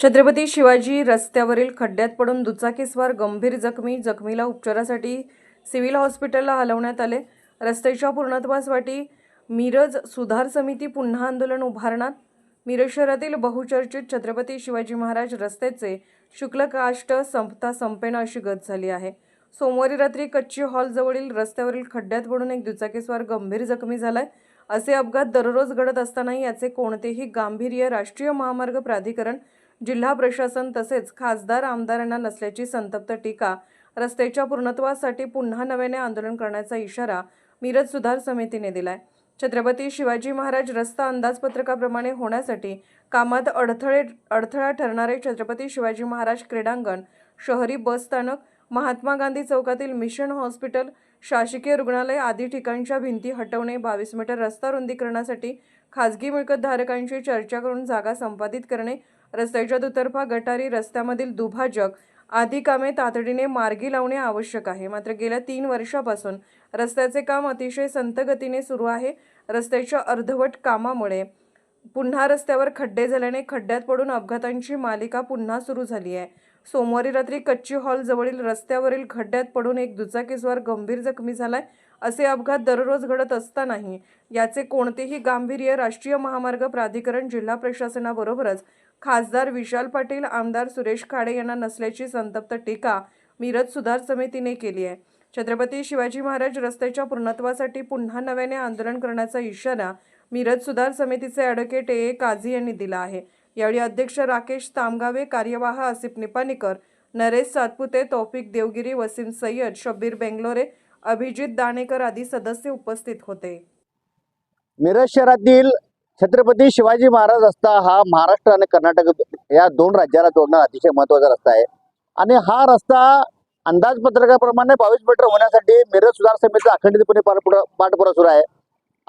छत्रपती शिवाजी रस्त्यावरील खड्ड्यात पडून दुचाकीस्वार गंभीर जखमी जखमीला उपचारासाठी सिव्हिल हॉस्पिटलला हलवण्यात आले. रस्त्याच्या पूर्णत्वासाठी मिरज सुधार समिती पुन्हा आंदोलन उभारणार. मिरज शहरातील बहुचर्चित छत्रपती शिवाजी महाराज रस्त्याचे शुक्ल काष्ट संपता संपेना अशी गत झाली आहे. सोमवारी रात्री कच्ची हॉलजवळील रस्त्यावरील खड्ड्यात पडून एक दुचाकीस्वार गंभीर जखमी झालाय. असे अपघात दररोज घडत असतानाही याचे कोणतेही गांभीर्य राष्ट्रीय महामार्ग प्राधिकरण जिल्हा प्रशासन तसेच खासदार आमदारांना नसल्याची संतप्त टीका रस्त्याच्या पूर्णत्वासाठी पुन्हा नव्याने आंदोलन करण्याचा इशारा मिरज सुधार समितीने दिलाय. छत्रपती शिवाजी महाराज रस्ता अंदाजपत्रकाप्रमाणे होण्यासाठी कामात अडथळे अडथळा ठरणारे छत्रपती शिवाजी महाराज क्रीडांगण शहरी बस स्थानक महात्मा गांधी चौकातील मिशन हॉस्पिटल शासकीय रुग्णालय आदी ठिकाणच्या भिंती हटवणे बावीस मीटर रस्ता रुंदीकरणासाठी खाजगी मिळकतधारकांशी चर्चा करून जागा संपादित करणे रस्त्याच्या दुतर्फा गटारी रस्त्यामधील दुभाजक आदी कामे तातडीने मार्गी लावणे आवश्यक आहे. मात्र गेल्या तीन वर्षापासून रस्त्याचे काम अतिशय संतगतीने सुरू आहे. रस्त्याच्या अर्धवट कामामुळे पुन्हा रस्त्यावर खड्डे झाल्याने खड्ड्यात पडून अपघातांची मालिका पुन्हा सुरू झाली आहे. सोमवारी रात्री कच्ची हॉलजवळील रस्त्यावरील खड्ड्यात पडून एक दुचाकीस्वार गंभीर जखमी झालाय असे अपघात दररोज घडत असतानाही याचे कोणतेही गांभीर्य राष्ट्रीय महामार्ग प्राधिकरण जिल्हा प्रशासनाबरोबरच खासदार विशाल पाटील आमदार सुरेश खाडे यांना नसल्याची संतप्त टीका मिरज सुधार समितीने केली आहे. छत्रपती शिवाजी महाराज रस्त्याच्या पूर्णत्वासाठी पुन्हा नव्याने आंदोलन करण्याचा इशारा मिरज सुधार समितीचे ॲडव्होकेट ए काझी यांनी दिला आहे. यावेळी अध्यक्ष राकेश तामगावे कार्यवाह आसिफ निपाणीकर नरेश सातपुते तौफिक देवगिरी वसीम सय्यद शब्बीर बेंगलोरे अभिजित दाणेकर आदी सदस्य उपस्थित होते. मिरज शहरातील छत्रपती शिवाजी महाराज रस्ता हा महाराष्ट्र आणि कर्नाटक या दोन राज्याला जोडणारा अतिशय महत्त्वाचा रस्ता आहे. आणि हा रस्ता अंदाजपत्रकाप्रमाणे बावीस मीटर होण्यासाठी मिरज सुधार समितीचा अखंडितपणे पाठपुरा पाठपुरा सुरू आहे.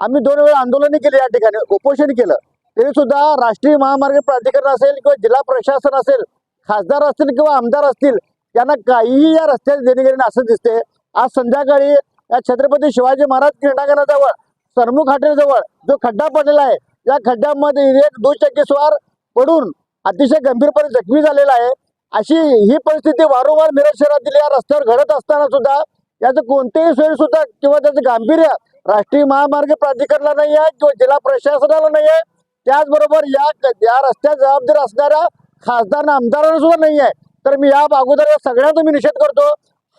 आम्ही दोन वेळा आंदोलने केली या ठिकाणी उपोषण केलं. तरी सुद्धा राष्ट्रीय महामार्ग प्राधिकरण असेल किंवा जिल्हा प्रशासन असेल खासदार असतील किंवा आमदार असतील त्यांना काहीही या रस्त्यात देणेघेणे असं दिसते. आज संध्याकाळी या छत्रपती शिवाजी महाराज क्रीडांगणाजवळ सरमुख हॉटेलजवळ जो खड्डा पडलेला आहे या खड्ड्यामध्ये एक दुचाकी स्वार पडून अतिशय गंभीरपणे जखमी झालेला आहे. अशी ही परिस्थिती वारंवार मिरज शहरातील या रस्त्यावर घडत असताना सुद्धा याचं कोणतेही सोयी सुद्धा किंवा त्याचं गांभीर्य राष्ट्रीय महामार्ग प्राधिकरणाला नाही आहे किंवा जिल्हा प्रशासनाला नाही आहे त्याचबरोबर या या रस्त्यात जबाबदार असणाऱ्या खासदार आमदारांना सुद्धा नाही आहे तर मी या अगोदर या सगळ्यांचा मी निषेध करतो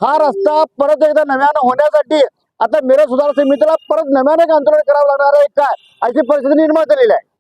हा रस्ता परत एकदा नव्यानं होण्यासाठी आता मिरज सुधार समितीला परत नव्याने आंदोलन करावं लागणार आहे. काय? अशी परिस्थिती निर्माण झालेली आहे.